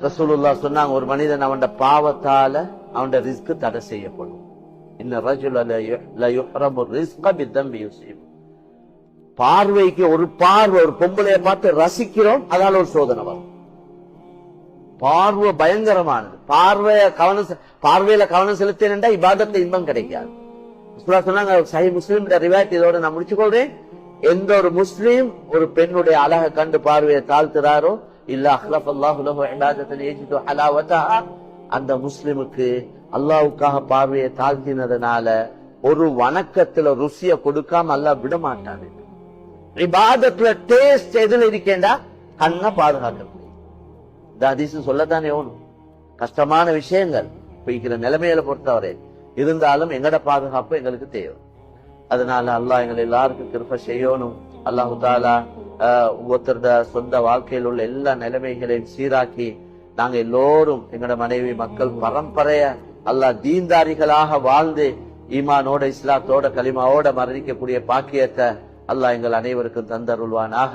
ரசூலுல்லா சொன்னாங்க ஒரு மனிதன் அவன் பாவத்தால அவன் ரிஸ்க் தடை செய்யப்படும். பார்வைக்கு ஒரு பார்வை ஒரு பொம்பளைய பார்த்து ரசிக்கிறோம் அதால ஒரு சோதனை வரும். பார்வை பயங்கரமானது. பார்வைய கவனம் செ- பார்வையில கவனம் செலுத்தினா இபாதத்துல இன்பம் கிடைக்காது. சொன்னாங்க சஹி முஸ்லீம் ரிவாயத் இதோட நான் முடிச்சுக்கொள்றேன் எந்த ஒரு முஸ்லீம் ஒரு பெண்ணுடைய அழகை கண்டு பார்வையை தாழ்த்துறாரோ இல்ல அஹ்லஃப் அல்லாஹு லஹு அந்த முஸ்லிமுக்கு அல்லாஹ்வுக்காக பார்வையை தாழ்த்தினதுனால ஒரு வணக்கத்துல ருசிய கொடுக்காம அல்லாஹ் விட மாட்டாரு இபாதத்துல டேஸ்ட் எதுல இருக்கேண்டா? கண்ணை பாதுகாக்க இந்த அதிசயம் சொல்லத்தானே ஓணும் கஷ்டமான விஷயங்கள். போய்க்கிற நிலைமையில பொறுத்தவரை இருந்தாலும் எங்கட பாதுகாப்பு எங்களுக்கு தேவை. அதனால அல்லாஹ் எங்களை எல்லாருக்கும் கிருப்ப செய்யணும். அல்லாஹு தாலா ஆஹ், சொந்த வாழ்க்கையில் உள்ள எல்லா நிலைமைகளையும் சீராக்கி நாங்க எல்லோரும் எங்களோட மனைவி மக்கள் பரம்பரைய அல்லாஹ் தீன்தாரிகளாக வாழ்ந்து ஈமானோட இஸ்லாத்தோட கலிமாவோட மரணிக்கக்கூடிய பாக்கியத்தை அல்லாஹ் எங்கள் அனைவருக்கும் தந்தருள்வானாக.